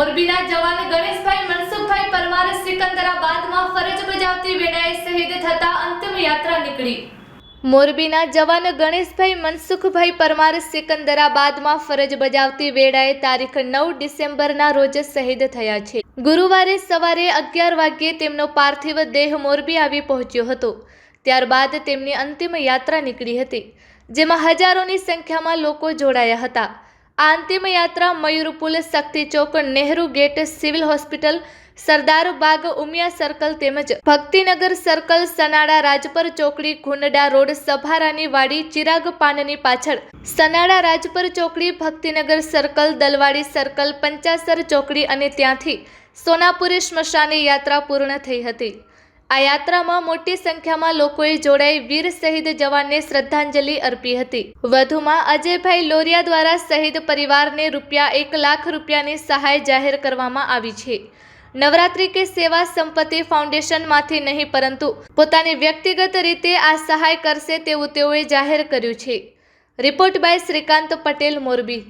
મોરબીના જવાન ગણેશભાઈ મનસુખભાઈ પરમાર સિકંદરાબાદમાં ફરજ બજાવતી વેળાએ શહીદ થતા અંતિમ યાત્રા નીકળી. મોરબીના જવાન ગણેશભાઈ મનસુખભાઈ પરમાર સિકંદરાબાદમાં ફરજ બજાવતી વેળાએ તારીખ નવ ડિસેમ્બરના રોજ શહીદ થયા છે. ગુરુવારે સવારે અગિયાર વાગ્યે તેમનો પાર્થિવ દેહ મોરબી આવી પહોંચ્યો હતો. ત્યારબાદ તેમની અંતિમ યાત્રા નીકળી હતી, જેમાં હજારોની સંખ્યામાં લોકો જોડાયા હતા. આ અંતિમ યાત્રા Mayurpul Shakti chowk Nehru gate civil hospital, Sardar Bagh Umiya circle તેમજ ભક્તિનગર સર્કલ સનાડા રાજપર ચોકડી ગુંડડા રોડ સભારાની વાડી ચિરાગ પાનની પાછળ. સનાડા રાજપર ચોકડી, ભક્તિનગર સર્કલ, દલવાડી સર્કલ, પંચાસર ચોકડી અને ત્યાંથી સોનાપુરી સ્મશાને યાત્રા પૂર્ણ થઈ હતી. આ યાત્રામાં મોટી સંખ્યામાં લોકોએ જોડાઈ વીર શહીદ જવાનને શ્રદ્ધાંજલિ અર્પી હતી. વધુમાં અજયભાઈ લોરિયા દ્વારા શહીદ પરિવારને રૂપિયા એક લાખ રૂપિયાની સહાય જાહેર કરવામાં આવી છે. નવરાત્રિ કે સેવા સંપત્તિ ફાઉન્ડેશનમાંથી નહીં, પરંતુ પોતાની વ્યક્તિગત રીતે આ સહાય કરશે તેવું તેઓએ જાહેર કર્યું છે. Report by Shrikant Patel, Morbi.